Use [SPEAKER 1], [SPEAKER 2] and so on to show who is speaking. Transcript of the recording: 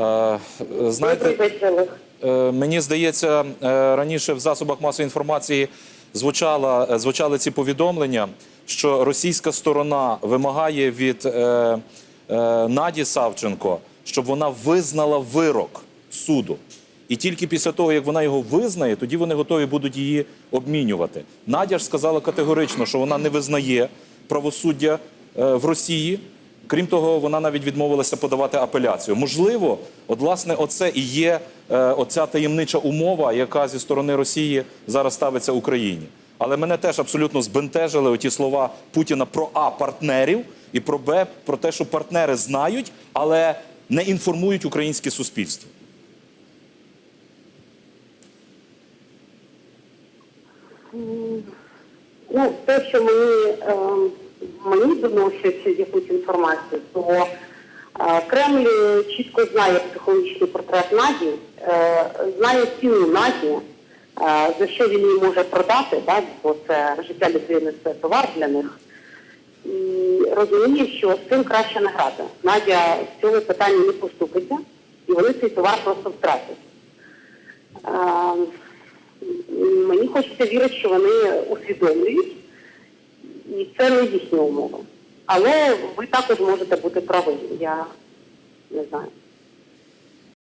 [SPEAKER 1] Е, Знаєте. Е, Мені здається, е, раніше в засобах масової інформації звучала, звучали ці повідомлення, що російська сторона вимагає від е, е, Наді Савченко, щоб вона визнала вирок суду. І тільки після того, як вона його визнає, тоді вони готові будуть її обмінювати. Надя ж сказала категорично, що вона не визнає правосуддя в Росії. Крім того, вона навіть відмовилася подавати апеляцію. Можливо, от власне, оце і є е, оця таємнича умова, яка зі сторони Росії зараз ставиться Україні. Але мене теж абсолютно збентежили оті слова Путіна про А партнерів і про Б про те, що партнери знають, але не інформують українське суспільство.
[SPEAKER 2] Ну, те, що мені, е, мені доносять якусь інформацію, то е, Кремль чітко знає психологічний портрет Наді, е, знає ціну Наді, е, за що він її може продати, так, бо це життя людини це товар для них. І розуміє, що з цим краще не грати. Надя в цьому питанні не поступиться, і вони цей товар просто втратять. Е, Мені хочеться вірити, що вони усвідомлюють, і це не їхня умова. Але ви також можете бути праві. Я не знаю.